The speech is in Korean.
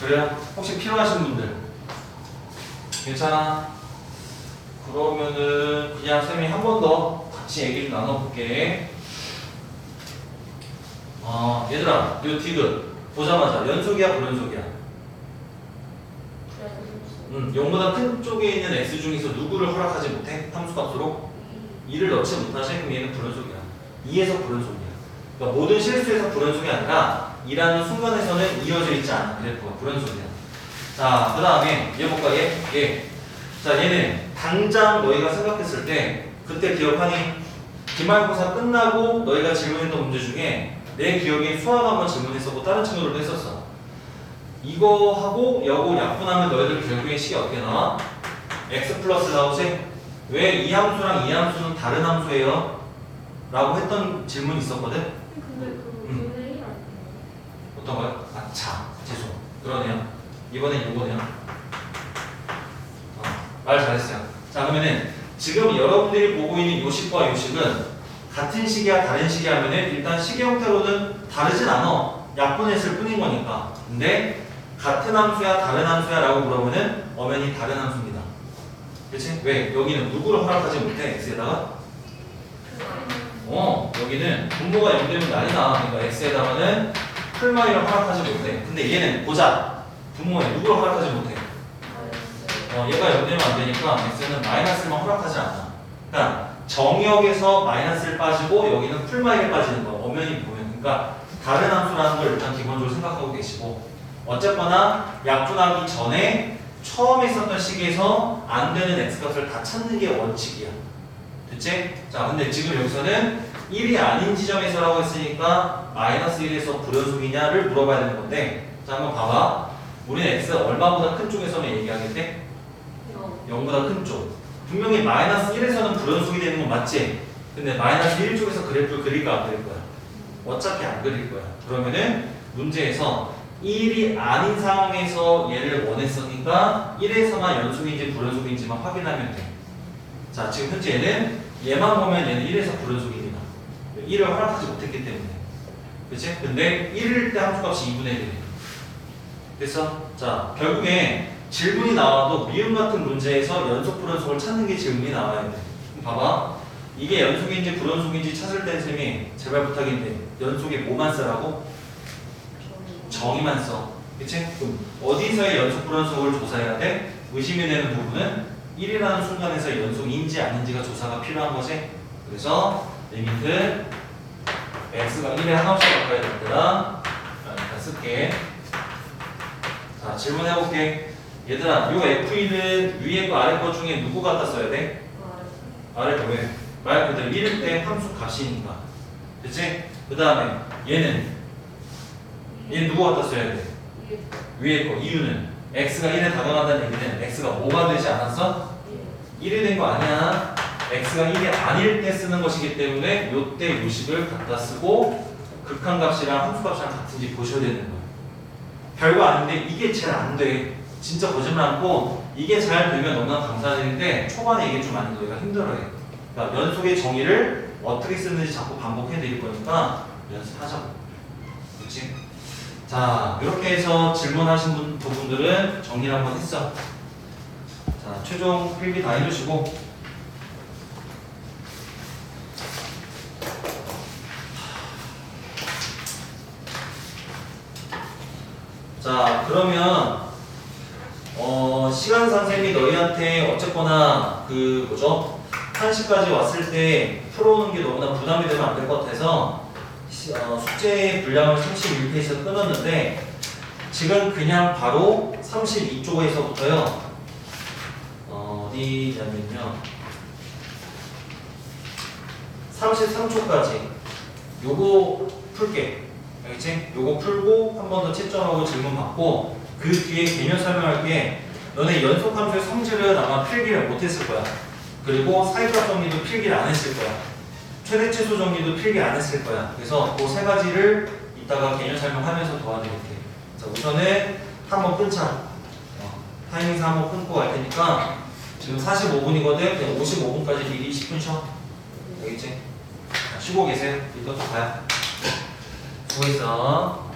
그래요? 혹시 필요하신 분들 괜찮아? 그러면은 그냥 쌤이 한 번 더 같이 얘기를 나눠볼게. 어, 얘들아, 요 디귿 보자마자 연속이야, 불연속이야? 음, 0보다 큰 쪽에 있는 x 중에서 누구를 허락하지 못해? 함수값으로? 2를 넣지 못하지? 그럼 얘는 불연속이야. 2에서 불연속이야. 그러니까 모든 실수에서 불연속이 아니라 2라는 순간에서는 이어져 있지 않아. 그래프가 불연속이야. 자, 그 다음에 얘 볼까? 얘? 얘. 자, 얘는 당장 너희가 생각했을 때 그때 기억하니? 기말고사 끝나고 너희가 질문했던 문제 중에 내 기억에 수학 한번 질문했었고 다른 친구들도 했었어. 이거 하고 여고 약분하면 너희들 결국에 식이 어떻게 나와? x 플러스 나오지? 왜이 함수랑 이 함수는 다른 함수예요? 라고 했던 질문이 있었거든? 근데 그거 음. 분의 1 아니에요? 어떤 거요? 아, 자, 죄송. 그러네요. 이번엔 요거네요. 어, 말 잘했어요. 자, 그러면은 지금 여러분들이 보고 있는 요식과 요식은 같은 식이야, 다른 식이야 하면은 일단 식의 형태로는 다르진 않아. 약분했을 뿐인 거니까. 근데 같은 함수야, 다른 함수야 라고 물어보면 엄연히 다른 함수입니다. 그치? 왜? 여기는 누구를 허락하지 못해, x에다가? 어, 여기는 분모가 0되면 난리 나. 그러니까 x에다가는 풀마이를 허락하지 못해. 근데 얘는 보자. 분모에 누구를 허락하지 못해. 어, 얘가 0되면 안 되니까 x는 마이너스만 허락하지 않아. 그러니까 정역에서 마이너스를 빠지고 여기는 풀마이를 빠지는 거. 엄연히 보면. 그러니까 다른 함수라는 걸 일단 기본적으로 생각하고 계시고 어쨌거나 약분하기 전에 처음에 있었던 식에서 안 되는 x값을 다 찾는 게 원칙이야. 됐지? 자, 근데 지금 여기서는 1이 아닌 지점에서라고 했으니까 마이너스 1에서 불연속이냐를 물어봐야 되는 건데 자, 한번 봐봐. 우리는 x 얼마보다 큰 쪽에서는 얘기하겠대? 0 보다 큰 쪽. 분명히 마이너스 1에서는 불연속이 되는 건 맞지? 근데 마이너스 1 쪽에서 그래프를 그릴까 안 그릴 거야? 어차피 안 그릴 거야. 그러면은 문제에서 1이 아닌 상황에서 얘를 원했으니까 1에서만 연속인지 불연속인지만 확인하면 돼. 자, 지금 현재 얘는 얘만 보면 얘는 1에서 불연속입니다. 1을 허락하지 못했기 때문에. 그치? 근데 1일 때 함수값이 2분의 1이래. 됐어? 자, 결국에 질문이 나와도 미음 같은 문제에서 연속 불연속을 찾는 게 질문이 나와야 돼. 봐봐. 이게 연속인지 불연속인지 찾을 땐 쌤이 제발 부탁인데 연속에 뭐만 쓰라고? 정의만 써. 그치? 그럼 어디서의 연속 불연속을 조사해야 돼? 의심이 되는 부분은 1이라는 순간에서 연속인지 아닌지가 조사가 필요한 거지. 그래서 리미트 x가 1에 하나씩 바꿔야 된다. 일단 쓸게. 자, 질문해볼게. 얘들아, 요 f1은 위에 거 아래 거 중에 누구 갖다 써야 돼? 아래 거 왜? 말 그대로 1일 때 함수 값이니까. 그치? 그 다음에 얘는 얘 누구 갖다 써야 돼? 위에 거 이유는 x가 1에 다가간다는 얘기는 x가 뭐가 되지 않았어? 1이 된 거 아니야. x가 1이 아닐 때 쓰는 것이기 때문에 요때 요식을 갖다 쓰고 극한값이랑 함수값이랑 같은지 보셔야 되는 거야. 별거 아닌데 이게 잘 안 돼. 진짜 거짓말 않고 이게 잘 되면 너무나 감사드리는데 초반에 이게 좀 많이 너희가 힘들어해. 그러니까 연속의 정의를 어떻게 쓰는지 자꾸 반복해 드릴 거니까 연습하자고. 그렇지? 자, 이렇게 해서 질문하신 분, 부분들은 정리를 한번 했어. 자, 최종 필기 다 해주시고. 자, 그러면, 어, 시간 선생님이 너희한테 어쨌거나 그, 뭐죠? 1시까지 왔을 때 풀어오는 게 너무나 부담이 되면 안 될 것 같아서 시- 어, 숙제 분량을 31페이지에서 끊었는데 지금 그냥 바로 32쪽에서부터요. 어, 어디냐면요. 33초까지. 요거 풀게. 알겠지? 요거 풀고 한 번 더 채점하고 질문 받고 그 뒤에 개념 설명할 게. 너네 연속함수의 성질은 아마 필기를 못했을 거야. 그리고 사이값 정리도 필기를 안 했을 거야 최대 최소 정리도 필기 안 했을 거야. 그래서 그 세 가지를 이따가 개념 설명하면서 도와드릴게. 자, 우선은 한번 끊자. 어, 타이밍상 한번 끊고 갈 테니까 지금 45분이거든. 그냥 55분까지 미리 10분 쉬어. 알겠지? 자, 쉬고 계세요. 또 봐요. 수고했어.